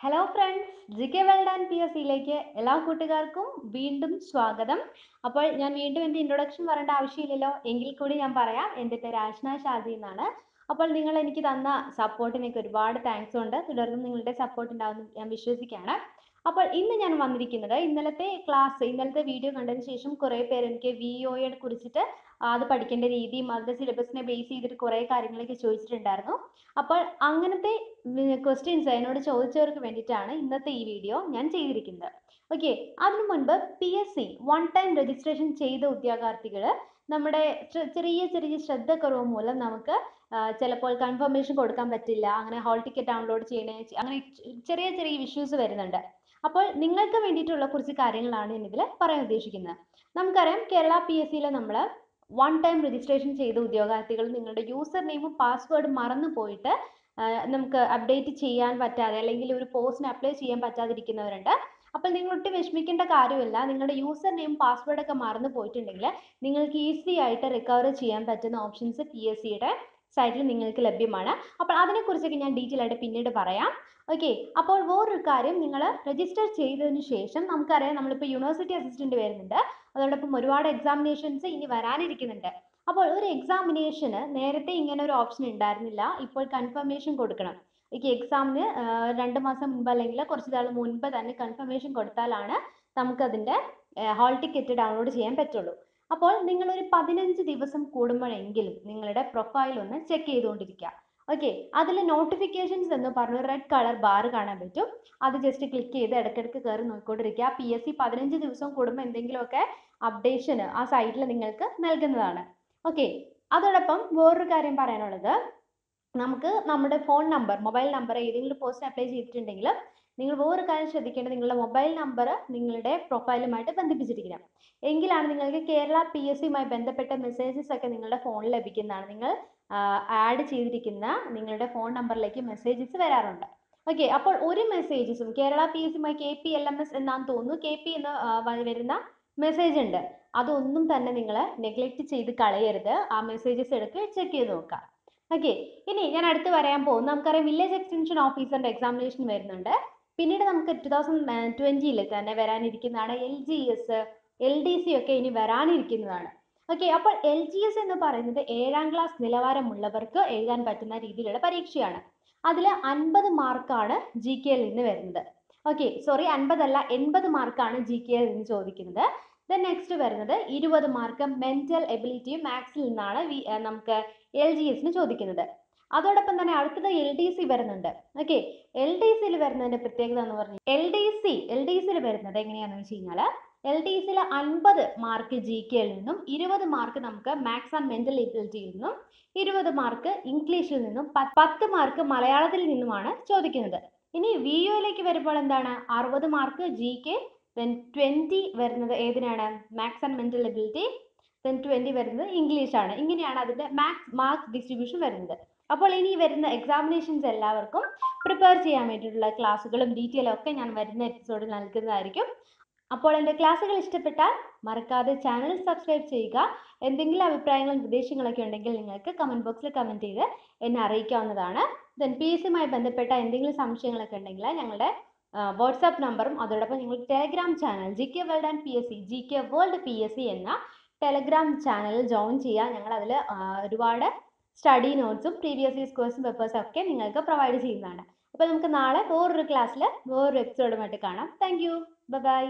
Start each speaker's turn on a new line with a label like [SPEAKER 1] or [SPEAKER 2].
[SPEAKER 1] Hello friends G K world and P S സിയിലേക്ക് എല്ലാ കൂട്ടുകാർക്കും വീണ്ടും സ്വാഗതം. അപ്പോൾ ഞാൻ വീണ്ടും എന്റെ ഇൻട്രൊഡക്ഷൻ പറയേണ്ട ആവശ്യമില്ലല്ലോ. എങ്കിൽ കൂടി ഞാൻ പറയാം എന്റെ പേര് ആഷ്ന ഷാജി എന്നാണ്. അപ്പോൾ നിങ്ങൾ എനിക്ക് തന്ന സപ്പോർട്ടിനൊക്കെ ഒരുപാട് താങ്ക്സ് ഉണ്ട്. തുടർന്നും നിങ്ങളുടെ സപ്പോർട്ട് ഉണ്ടാവുമെന്ന് ഞാൻ വിശ്വസിക്കുകയാണ്. അപ്പോൾ ഇന്ന് ഞാൻ വന്നിരിക്കുന്നത് ഇന്നലത്തെ ക്ലാസ് ഇന്നലത്തെ വീഡിയോ കണ്ടതിന് ശേഷം കുറേ പേര് എനിക്ക് വി ഒയെ കുറിച്ചിട്ട് അത് പഠിക്കേണ്ട രീതിയും അതിന്റെ സിലബസിനെ ബേസ് ചെയ്തിട്ട് കുറേ കാര്യങ്ങളൊക്കെ ചോദിച്ചിട്ടുണ്ടായിരുന്നു. അപ്പോൾ അങ്ങനത്തെ ക്വസ്റ്റ്യൻസ് എന്നോട് ചോദിച്ചവർക്ക് വേണ്ടിയിട്ടാണ് ഇന്നത്തെ ഈ വീഡിയോ ഞാൻ ചെയ്തിരിക്കുന്നത്. ഓക്കെ അതിനു മുൻപ് P S C one time registration ചെയ്ത ഉദ്യോഗാർത്ഥികൾ നമ്മുടെ ചെറിയ ചെറിയ ശ്രദ്ധക്കുറവ് മൂലം നമുക്ക് ചിലപ്പോൾ കൺഫർമേഷൻ കൊടുക്കാൻ പറ്റില്ല. അങ്ങനെ ഹോൾ ടിക്കറ്റ് ഡൗൺലോഡ് ചെയ്യണേ അങ്ങനെ ചെറിയ ചെറിയ ഇഷ്യൂസ് വരുന്നുണ്ട്. അപ്പോൾ നിങ്ങൾക്ക് വേണ്ടിയിട്ടുള്ള കുറച്ച് കാര്യങ്ങളാണ് ഞാൻ ഇതിൽ പറയാൻ ഉദ്ദേശിക്കുന്നത്. നമുക്കറിയാം കേരള പി എസ് സിയിൽ നമ്മൾ വൺ ടൈം രജിസ്ട്രേഷൻ ചെയ്ത ഉദ്യോഗാർത്ഥികൾ നിങ്ങളുടെ യൂസർ നെയിമും പാസ്വേഡും മറന്നു പോയിട്ട് നമുക്ക് അപ്ഡേറ്റ് ചെയ്യാൻ പറ്റാതെ അല്ലെങ്കിൽ ഒരു പോസ്റ്റിന് അപ്ലൈ ചെയ്യാൻ പറ്റാതിരിക്കുന്നവരുണ്ട്. അപ്പോൾ നിങ്ങൾ ഒട്ടും വിഷമിക്കേണ്ട കാര്യമില്ല. നിങ്ങളുടെ യൂസർ നെയിം പാസ്വേഡ് ഒക്കെ മറന്നു പോയിട്ടുണ്ടെങ്കിൽ നിങ്ങൾക്ക് ഈസി ആയിട്ട് റിക്കവർ ചെയ്യാൻ പറ്റുന്ന ഓപ്ഷൻസ് പി എസ് സിയുടെ സൈറ്റിൽ നിങ്ങൾക്ക് ലഭ്യമാണ്. അപ്പോൾ അതിനെക്കുറിച്ചൊക്കെ ഞാൻ ഡീറ്റെയിൽ ആയിട്ട് പിന്നീട് പറയാം. ഓക്കെ അപ്പോൾ വേറൊരു കാര്യം നിങ്ങൾ രജിസ്റ്റർ ചെയ്തതിന് ശേഷം നമുക്കറിയാം നമ്മളിപ്പോൾ യൂണിവേഴ്സിറ്റി അസിസ്റ്റന്റ് വരുന്നുണ്ട്. അതോടൊപ്പം ഒരുപാട് എക്സാമിനേഷൻസ് ഇനി വരാനിരിക്കുന്നുണ്ട്. അപ്പോൾ ഒരു എക്സാമിനേഷന് നേരത്തെ ഇങ്ങനെ ഒരു ഓപ്ഷൻ ഉണ്ടായിരുന്നില്ല. ഇപ്പോൾ കൺഫർമേഷൻ കൊടുക്കണം. ഈ എക്സാമിന് രണ്ട് മാസം മുൻപ് അല്ലെങ്കിൽ കുറച്ച് നാൾ മുൻപ് തന്നെ കൺഫർമേഷൻ കൊടുത്താലാണ് നമുക്ക് നമുക്കതിന്റെ ഹാൾ ടിക്കറ്റ് ഡൗൺലോഡ് ചെയ്യാൻ പറ്റുള്ളൂ. അപ്പോൾ നിങ്ങൾ ഒരു പതിനഞ്ച് ദിവസം കൂടുമ്പോഴെങ്കിലും നിങ്ങളുടെ പ്രൊഫൈൽ ഒന്ന് ചെക്ക് ചെയ്തുകൊണ്ടിരിക്കുക. ഓക്കെ അതിൽ നോട്ടിഫിക്കേഷൻസ് എന്ന് പറഞ്ഞ റെഡ് കളർ ബാർ കാണാൻ പറ്റും. അത് ജസ്റ്റ് ക്ലിക്ക് ചെയ്ത് ഇടയ്ക്കിടയ്ക്ക് കയറി നോക്കിക്കൊണ്ടിരിക്കുക. പി എസ് സി പതിനഞ്ച് ദിവസം കൂടുമ്പോൾ എന്തെങ്കിലുമൊക്കെ അപ്ഡേഷന് ആ സൈറ്റിൽ നിങ്ങൾക്ക് നൽകുന്നതാണ്. ഓക്കെ അതോടൊപ്പം വേറൊരു കാര്യം പറയാനുള്ളത്. നമുക്ക് നമ്മുടെ ഫോൺ നമ്പർ മൊബൈൽ നമ്പർ ഏതെങ്കിലും പോസ്റ്റ് അപ്ലൈ ചെയ്തിട്ടുണ്ടെങ്കിൽ നിങ്ങൾ വേറൊരു കാര്യം ശ്രദ്ധിക്കേണ്ടത് നിങ്ങളുടെ മൊബൈൽ നമ്പർ നിങ്ങളുടെ പ്രൊഫൈലുമായിട്ട് ബന്ധിപ്പിച്ചിരിക്കണം. എങ്കിലാണ് നിങ്ങൾക്ക് കേരള പി എസ് സിയുമായി ബന്ധപ്പെട്ട മെസ്സേജസ് ഒക്കെ നിങ്ങളുടെ ഫോണിൽ ലഭിക്കുന്നതാണ്. നിങ്ങൾ ആഡ് ചെയ്തിരിക്കുന്ന നിങ്ങളുടെ ഫോൺ നമ്പറിലേക്ക് മെസ്സേജസ് വരാറുണ്ട്. ഓക്കെ അപ്പോൾ ഒരു മെസ്സേജസും Kerala P S സിയുമായി K P L M S എന്നാന്ന് തോന്നുന്നു. കെ പി എന്ന് വരുന്ന മെസ്സേജ് ഉണ്ട്. അതൊന്നും തന്നെ നിങ്ങൾ നെഗ്ലക്റ്റ് ചെയ്ത് കളയരുത്. ആ മെസ്സേജസ് എടുത്ത് ചെക്ക് ചെയ്ത് നോക്കുക. ഓക്കെ ഇനി ഞാൻ അടുത്ത് പറയാൻ പോകും. നമുക്കറിയാം വില്ലേജ് എക്സ്റ്റൻഷൻ ഓഫീസറിന്റെ എക്സാമിനേഷൻ വരുന്നുണ്ട്. പിന്നീട് നമുക്ക് ടു തൗസൻഡ് ട്വന്റിയിൽ തന്നെ വരാനിരിക്കുന്നതാണ് L G S L D C ഒക്കെ ഇനി വരാനിരിക്കുന്നതാണ്. ഓക്കെ അപ്പോൾ എൽ ജി എസ് എന്ന് പറയുന്നത് ഏഴാം ക്ലാസ് നിലവാരമുള്ളവർക്ക് എഴുതാൻ പറ്റുന്ന രീതിയിലുള്ള പരീക്ഷയാണ്. അതിൽ അൻപത് മാർക്കാണ് ജി കെയിൽ നിന്ന് വരുന്നത്. ഓക്കെ സോറി അൻപതല്ല എൺപത് മാർക്കാണ് ജി കെയിൽ നിന്ന് ചോദിക്കുന്നത്. ദെൻ നെക്സ്റ്റ് വരുന്നത് ഇരുപത് മാർക്ക് മെന്റൽ എബിലിറ്റിയും മാത്സിൽ നിന്നാണ് നമുക്ക് എൽ ജി എസിന് ചോദിക്കുന്നത്. അതോടൊപ്പം തന്നെ അടുത്തത് എൽ ഡി സി വരുന്നുണ്ട്. ഓക്കെ എൽ ഡി സിയിൽ വരുന്നതിന്റെ പ്രത്യേകത എന്ന് പറഞ്ഞാൽ L D C L D സിയിൽ വരുന്നത് എങ്ങനെയാണെന്ന് വെച്ച് കഴിഞ്ഞാൽ എൽ ഡി സിയിൽ അൻപത് മാർക്ക് ജി കെയിൽ നിന്നും ഇരുപത് മാർക്ക് നമുക്ക് മാത്സ് ആൻഡ് മെന്റൽ എബിലിറ്റിയിൽ നിന്നും ഇരുപത് മാർക്ക് ഇംഗ്ലീഷിൽ നിന്നും പത്ത് മാർക്ക് മലയാളത്തിൽ നിന്നുമാണ് ചോദിക്കുന്നത്. ഇനി വി യുയിലേക്ക് വരുമ്പോൾ എന്താണ്? അറുപത് mark G K then twenty വരുന്നത് ഏതിനാണ്? Maths and mental ability then twenty വരുന്നത് ഇംഗ്ലീഷാണ് ഇങ്ങനെയാണ് അതിന്റെ മാത്സ് മാർക്ക് ഡിസ്ട്രിബ്യൂഷൻ വരുന്നത്. അപ്പോൾ ഇനി വരുന്ന എക്സാമിനേഷൻസ് എല്ലാവർക്കും പ്രിപ്പയർ ചെയ്യാൻ വേണ്ടിയിട്ടുള്ള ക്ലാസ്സുകളും ഡീറ്റെയിലും ഒക്കെ ഞാൻ വരുന്ന എപ്പിസോഡിൽ നൽകുന്നതായിരിക്കും. അപ്പോൾ എന്റെ ക്ലാസ്സുകൾ ഇഷ്ടപ്പെട്ടാൽ മറക്കാതെ ചാനൽ സബ്സ്ക്രൈബ് ചെയ്യുക. എന്തെങ്കിലും അഭിപ്രായങ്ങളും നിർദ്ദേശങ്ങളൊക്കെ ഉണ്ടെങ്കിൽ നിങ്ങൾക്ക് കമന്റ് ബോക്സിൽ കമന്റ് ചെയ്ത് എന്നെ അറിയിക്കാവുന്നതാണ്. ദെൻ പി എസ് ബന്ധപ്പെട്ട എന്തെങ്കിലും സംശയങ്ങളൊക്കെ ഉണ്ടെങ്കിൽ ഞങ്ങളുടെ വാട്സാപ്പ് നമ്പറും അതോടൊപ്പം നിങ്ങൾ Telegram channel G K world and P S C G K world P S C എന്ന ടെലഗ്രാം ചാനലിൽ ജോയിൻ ചെയ്യുക ഞങ്ങൾ അതിൽ ഒരുപാട് സ്റ്റഡി നോട്ട്സും പ്രീവിയസ് ഇയർസ് ക്വസ്റ്റ്യൻ പേപ്പേഴ്സും ഒക്കെ നിങ്ങൾക്ക് പ്രൊവൈഡ് ചെയ്യുന്നതാണ്. അപ്പോൾ നമുക്ക് നാളെ വേറൊരു ക്ലാസ്സിൽ വേറൊരു എപ്പിസോഡുമായിട്ട് കാണാം. Thank you by